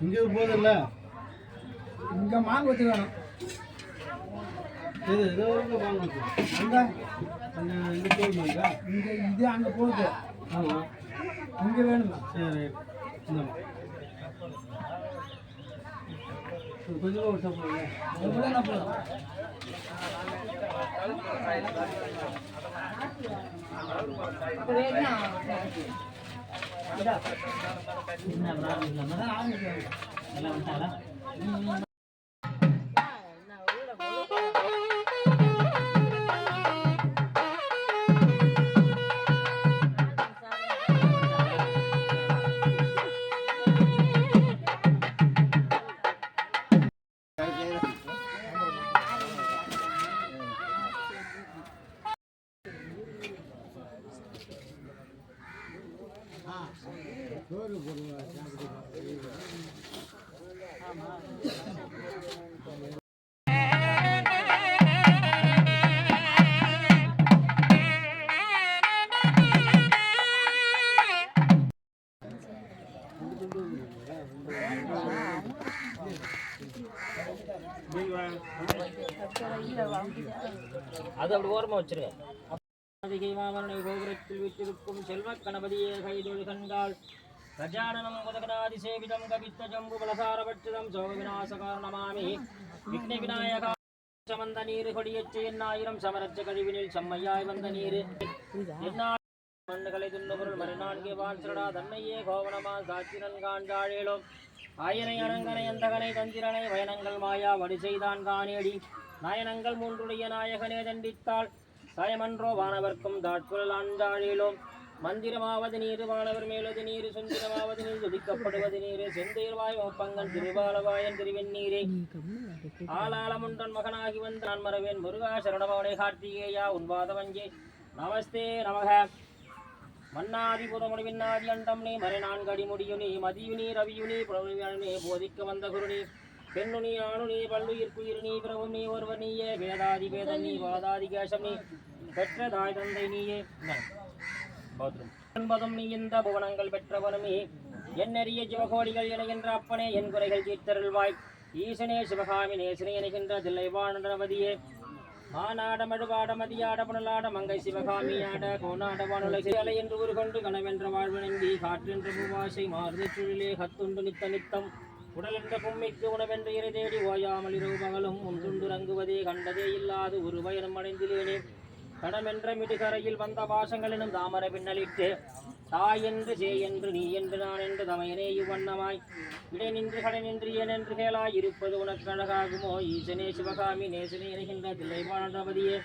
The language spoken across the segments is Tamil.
இங்கே போதில்ல இங்கே மாங்கொத்து வேணும் இது ஏதோ ஒரு வாங்க அங்கே? அந்த இந்த போதுமாக்கா இங்கே? இது அங்கே போகுது. ஆமாம் இங்கே வேணுமா? சரி இந்தாம்மா. இது கொஞ்சமாக ஒரு சாப்பிடுங்க எவ்வளோ என்ன போதும் அது அப்படி ஓரமாக வச்சிருங்க. அதிகை மாமரனை கோபுரத்தில் விட்டிருக்கும் செல்வ கணபதியே கைதொழு கண்கால். கஜானனம் உதகநாதி சேவிதம் கவித்த ஜம்பு பலசாரபட்சிதம் சோக விநாச காரணமாமி விக்ன விநாயகா சமந்த நீர் கொடியச்சு எண்ணாயிரம் சமரச்ச கழிவினில் செம்மையாய் வந்த நீர். மண்ணுகளை துண்ணு பொருள் மறுநான்கு வான்சரடா தன்னையே கோவனமா சாட்சிரன் காண்காழேலும் ஆயனை அரங்கனை அந்தகனை தந்திரனை வயனங்கள் மாயா வடி செய்தான் காணேடி. நயனங்கள் மூன்றுடைய நாயகனே தண்டித்தாள். சயமன்றோ வானவர்க்கும் தாட்குழல் ஆண்டாழிலும் மந்திரமாவது நீர் வானவர் மேலது நீர் சுந்தரமாவது நீர் துதிக்கப்படுவது நீர். செந்தீர்வாய் ஒப்பங்கன் திருவாலவாயன் திருவெண்ணீரே. ஆளாளமுண்டன் மகனாகி வந்த நான் மறவேன். முருகா சரணமவனை கார்த்திகேயா உன்வாதவஞ்சே நமஸ்தே நமக. மன்னாதி புதமுடி விண்ணாதி அண்டம் நீ மறை நான்கடி முடியுனி மதியுனி ரவியுனி புறமுனி போதிக்க வந்த குருணி பெண்ணுனி ஆணுனி பல்லுயிர்க்குயிர் நீ பிரபும் நீ ஒருவர் நீயே வேதாதி வேதம் நீ வாதாதி கேசம் நீ. பெற்ற தாய் தந்தை நீயே. என்பதும் நீ இந்த புவனங்கள் பெற்றவனுமே. என்னறிய ஜிவகோடிகள் என அப்பனே என் குறைகள் தீர்த்தருள்வாய். ஈசனே சிவகாமி நேசனே என்கின்ற தில்லைவானவதியே மானாட மாநாடமடுவாடமதியாட புனலாட மங்கை சிவகாமியாட கோனாட வானுலை அலை என்று உருகொண்டு கனவென்ற வாழ்வினங்கி காற்றென்ற பூவாசை மாறுதி சுழிலே கத்துண்டு நித்த நித்தம். உடலற்ற பொம்மைக்கு உணவென்று இறை தேடி ஓயாமல் இரவு பகலும் உண்டுண்டு கண்டதே இல்லாது ஒரு பயணம் அடைந்திலேனே. கடமென்ற மிடுகரையில் வந்த பாசங்களினும் தாமர பின்னலிட்டு தாய் என்று ஜே என்று நீ என்று நான் என்று தமையனே இவ்வண்ணமாய் இடை நின்று கடை நின்று ஏனென்று கேளாய் இருப்பது உனக்கு அழகாகுமோ ஈசனே சிவகாமி நேசனே என்கின்ற தில்லைவானபதியே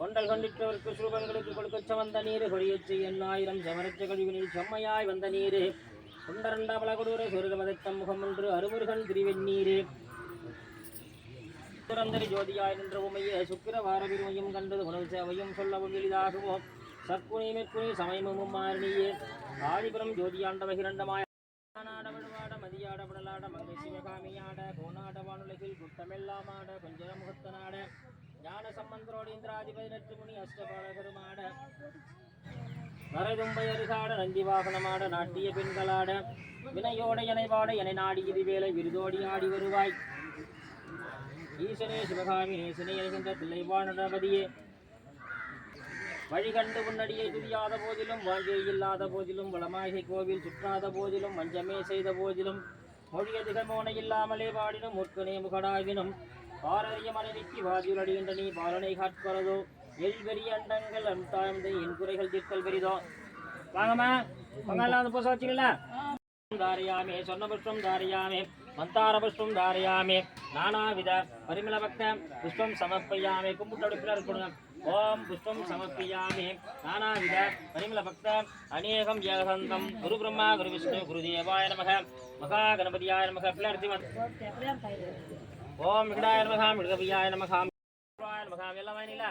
கொண்டல் கொண்டிட்டவர்க்கு சுரூபங்களுக்கு கொடுக்க வந்த நீர் கொடியச்சு எண்ணாயிரம் சமரச்ச நீர் செம்மையாய் வந்த நீரு. குண்டரண்ட பலகொடூர சுருகமதத்தம் முகம் ஒன்று அருமுருகன் திருவெண்ணீரே. சுரந்தரி ஜோதியாய் நின்ற உமையே சுக்கிர வாரவிருமையும் கண்டது உணவு சேவையும் சொல்லவும் எளிதாகுமோ? சக்குனி மெற்குனி சமயமும் மாறினியே. ஆதிபுரம் ஜோதியாண்ட பகிரண்டமாய் நாட மதியாட விடலாட மங்கை சிவகாமியாட கோனாட வானுலகில் குட்டமெல்லாம் ஆட கொஞ்சர முகத்தனாட ஞான சம்பந்தரோடு இந்திராதிபதி நெற்று முனி அஷ்டபாலகருமாட. நரதும்பை அருகாட நந்தி வாகனமாட நாட்டிய பெண்களாட வினையோட எனைவாட என நாடி இதுவேளை விருதோடி ஆடி வருவாய். ஈசனே சிவகாமி நேசனே எழுகின்ற என்கின்ற தில்லைவானபதியே வழிகண்டு உன்னடியை துதியாத போதிலும் வாழ்க்கை இல்லாத போதிலும் வளமாகை கோவில் சுற்றாத போதிலும் மஞ்சமே செய்த போதிலும் மொழியதிக மோனை இல்லாமலே பாடினும் முற்கனே முகடாகினும் பாரதிய மனைவிக்கு வாதியுள் அடிகின்ற நீ பாலனை காட்கிறதோ எல்வெறி அண்டங்கள் அந்தாழ்ந்த என் குறைகள் தீர்த்தல் பெரிதோ. வாங்கம்மா வாங்க எல்லாம் வந்து பூச வச்சிங்களா தாரயாமே சொர்ண புஷ்பம் தாரயாமே மந்தார புஷ்பம் தாரயாமே நானாவித பரிமள பக்த புஷ்பம் சமர்ப்பயாமே கும்பிட்டு இருக்கணும் ஓம் புஷ்பம் சமர்ப்பியாமே நானாவித பரிமள பக்த அநேகம் ஜெகசந்தம் குரு பிரம்மா குரு விஷ்ணு குரு தேவாய நமக மகா கணபதியாய நமக பிள்ளை ஓம் விகடாய நமகாம் மிருகபியாய நமகாம் நமகாம் எல்லாம் வாங்கினீங்களா?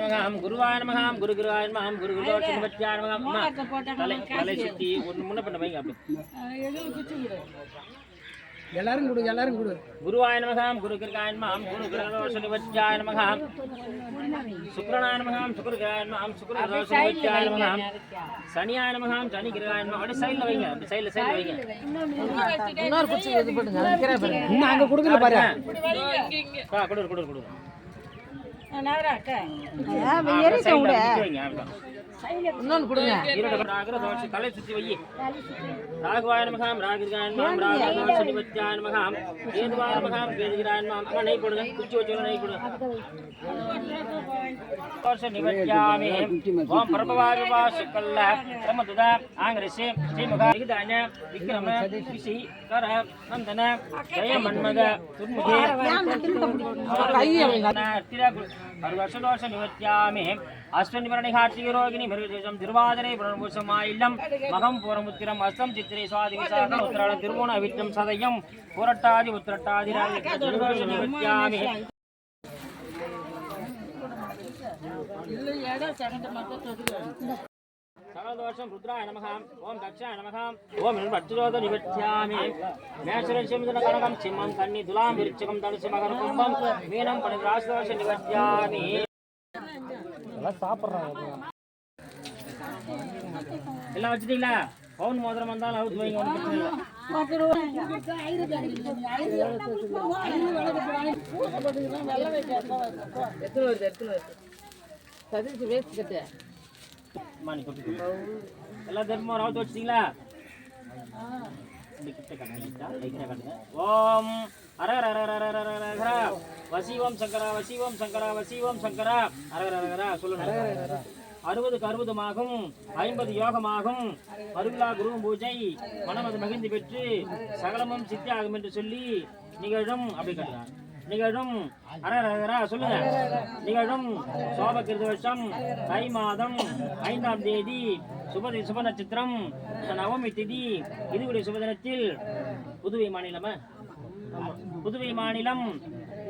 நமகாம் குருவாய நமகாம் குரு குருவாய நமகாம் குரு குருதோஷ நிவர்த்தியாய நமகாம் அம்மா தலை தலை சுத்தி ஒன்று முன்ன பண்ண வைங்க அப்படி. எல்லாரும் கொடு எல்லாரும் கொடு. குருவாய நமகாம் குரு கிருகாய நமகாம் குரு கிரகதோஷ நிவர்த்தியாய நமகாம் சுக்ரனாய நமகாம் சுக்ர கிரகாய நமகாம் சுக்ர தோஷ நிவர்த்தியாய நமகாம் சனியாய நமகாம் சனி கிரகாய நமகாம் அப்படி சைடில் வைங்க அப்படி சைடில் சைடில் வைங்க. இன்னும் அங்க கொடுக்கல பாரு. ஆ கொடு கொடு கொடு இன்னொன்னு கொடுங்க. தலை சுத்தி வை ராகுவாய நமகாம் ராகிருகாய நமகாம் ராகதோஷ நிவர்த்தியாய நமகாம் கேதுவாய நமகாம் கேதுகிராய நமகாம் அம்மா நெய் போடுங்க குச்சி வச்சு நெய் போடுங்க தோஷ நிவர்த்தியாமி ஓம் பிரபவாரி வா சுக்கல்ல பிரமதுத ஆங்கிரசி ஸ்ரீமுக விகிதான விக்ரம விசி கர நந்தன ஜெய மன்மத துர்முகே வருஷதோஷ நிவர்த்தியாமி அஸ்வனி பரணி கார்த்திகை ரோகிணி மிருகதேசம் திருவாதிரை மகம் புறமுத்திரம் அஸ்தம் சித்திரை சுவாதி விசாகம் உத்திராட திருவோண அவித்தம் சதயம் புரட்டாதி உத்திரட்டாதி தோஷ சகலதோஷம் ருத்ராய நமகாம் ஓம் தக்ஷாய நமகாம் ஓம் பட்சுரோத நிவர்த்தியாமி மேஷரட்சியம் கனகம் சிம்மம் கன்னி துலாம் விருச்சகம் தனுசு மகர கும்பம் மீனம் பணி ராசிதோஷ நிவர்த்தியாமி எல்லாம் வச்சுட்டீங்களா? பவுன் மோதிரம் வந்தாலும் அவுத்து வைங்க ஒன்றும் பிரச்சனை இல்லை எத்தனை வருது எத்தனை வருது? சதீஷ் வேஸ்ட் கட்டு. மணி தொட்டு எல்லாம் திரும்ப ரவுத்து வச்சிட்டீங்களா? இப்படி கிட்ட காட்டுங்க, லைட்டா, வசிவம் சங்கரா வசிவம் சங்கரா வசிவம் சங்கரா அரகர அரகர சொல்லுங்க அறுபதுக்கு அறுபதுமாகும் ஐம்பது யோகமாகும் அருவிழா குரு பூஜை மனமது மகிழ்ந்து பெற்று சகலமும் சித்தியாகும் என்று சொல்லி நிகழும் அப்படி கட்டுறாங்க நிகழும் அரகரகரா சொல்லுங்க நிகழும் சோபகிருத வருஷம் தை மாதம் ஐந்தாம் தேதி சுபதி சுப நட்சத்திரம் நவமி திதி இதுவுடைய சுபதினத்தில் புதுவை மாநிலமா ஆமாம் புதுவை மாநிலம்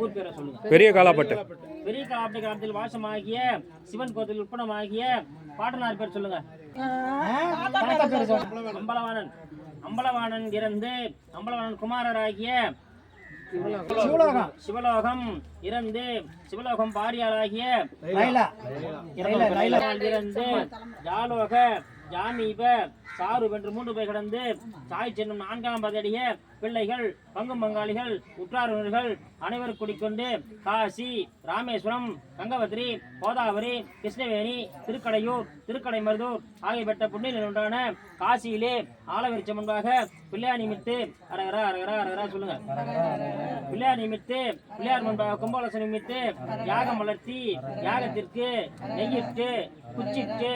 ஊர் பேரை சொல்லுங்க. பெரிய காலாப்பட்டு. பெரிய காலாப்பட்டு கிராமத்தில் வாசமாகிய சிவன் கோத்தில் உட்படமாகிய பாட்டனார் பேர் சொல்லுங்க. அம்பலவாணன். அம்பலவாணன் இறந்து அம்பலவாணன் குமாரராகிய சிவலோகம். இறந்து சிவலோகம் பாரியாராகிய இறந்து இறந்து ஜாலோக ஜாமீப சாரு வென்று மூன்று பேர் கடந்து தாய் சென்னும் நான்காம் பதடிய பிள்ளைகள் பங்கு பங்காளிகள் உற்றாருணர்கள் அனைவரும் குடிக்கொண்டு காசி ராமேஸ்வரம் கங்கவத்திரி கோதாவரி கிருஷ்ணவேணி திருக்கடையூர் திருக்கடைமருதூர் ஆகியப்பட்ட புண்ணியில் உண்டான காசியிலே ஆலவரிச்சம் முன்பாக பிள்ளையார் நிமித்து அரகரா அரகரா அரகரா சொல்லுங்க. பிள்ளையார் நிமித்து பிள்ளையார் முன்பாக கும்பாலசன் நிமித்து யாகம் வளர்த்தி யாகத்திற்கு நெய்யிட்டு குச்சிட்டு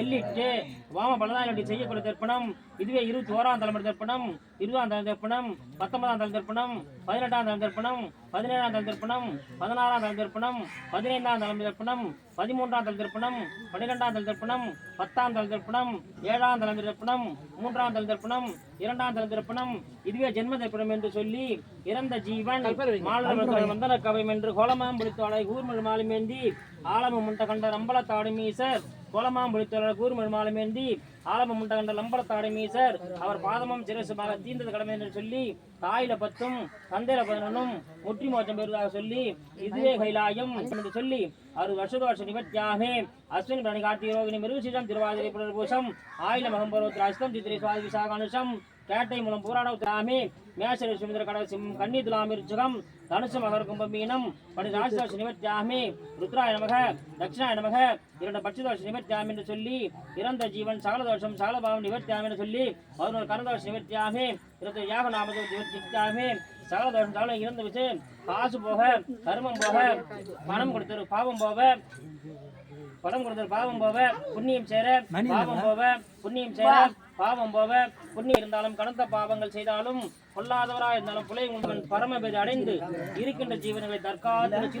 எள்ளிட்டு வாம பலதாயடி செய்யக்கூடிய தர்ப்பணம் இதுவே இருபத்தி ஓராம் தலைமுறை தர்ப்பணம் இருபதாம் தலைமுறை தர்ப்பணம் பத்தொன்பதாம் தலைமுறை தர்ப்பணம் பதினெட்டாம் தலைமுறை தர்ப்பணம் பதினேழாம் தலைமுறை தர்ப்பணம் பதினாறாம் தலைமுறை தர்ப்பணம் பதினைந்தாம் தலைமுறை தர்ப்பணம் பதிமூன்றாம் தலை தர்ப்பணம் பன்னிரெண்டாம் தலை தர்ப்பணம் பத்தாம் தலை தர்ப்பணம் ஏழாம் தலைமுறை தர்ப்பணம் மூன்றாம் தலை தர்ப்பணம் இரண்டாம் தலை தர்ப்பணம் இதுவே ஜென்ம தர்ப்பணம் என்று சொல்லி இறந்த ஜீவன் மாலவர்கள் வந்தன கவையும் என்று கோலமாம் பிடித்தாளை கூர்மல் மாலுமேந்தி ஆலம முண்ட கண்ட நம்பலத்தாடு மீசர் கோலமாம் புலித்தோழர் கூறு மாலுமேந்தி ஆலமம் முண்ட கண்ட மீசர். அவர் பாதமும் சிரசுமாக தீர்ந்தது கடமை என்று சொல்லி தாயில பத்தும் தந்தையில பதினொன்னும் முற்றி மோச்சம் பெறுவதாக சொல்லி இதுவே கைலாயம் என்று சொல்லி அறு வருஷதோஷ நிபத்தியாகவே அஸ்வினி பிரணி கார்த்திகை ரோகிணி மிருகசீஷம் திருவாதிரை புனர்பூசம் ஆயில மகம்பரோத்திர அஸ்தம் சித்திரை சுவாதி விசாகானுஷம் கேட்டை மூலம் போராட உத்திராமி மேசர சுமிந்திர கடல் சிம் துலாமிர் சுகம் தனுசு மகர் கும்பமீனம் பணி ராசிதோஷ நிவர்த்தியாமி ருத்ராய நமக தட்சிணாய நமக இரண்டு பட்சதோஷ நிவர்த்தியாமி என்று சொல்லி இறந்த ஜீவன் சகல தோஷம் சகல பாவம் நிவர்த்தியாமி என்று சொல்லி பதினோரு கரதோஷ நிவர்த்தியாமி இருபத்தி யாக நாமதோ நிவர்த்தியாமி சகல தோஷம் சகல இறந்து வச்சு காசு போக கருமம் போக பணம் கொடுத்தரு பாவம் போக படம் கொடுத்தல் பாவம் போவ புண்ணியம் சேர பாவம் போவ புண்ணியம் சேர பாவம் போவ புண்ணியம் இருந்தாலும் கனத்த பாவங்கள் செய்தாலும் கொல்லாதவரா இருந்தாலும் புலை உண்பன் பரம அடைந்து இருக்கின்ற ஜீவன்களை தற்காத்து வச்சு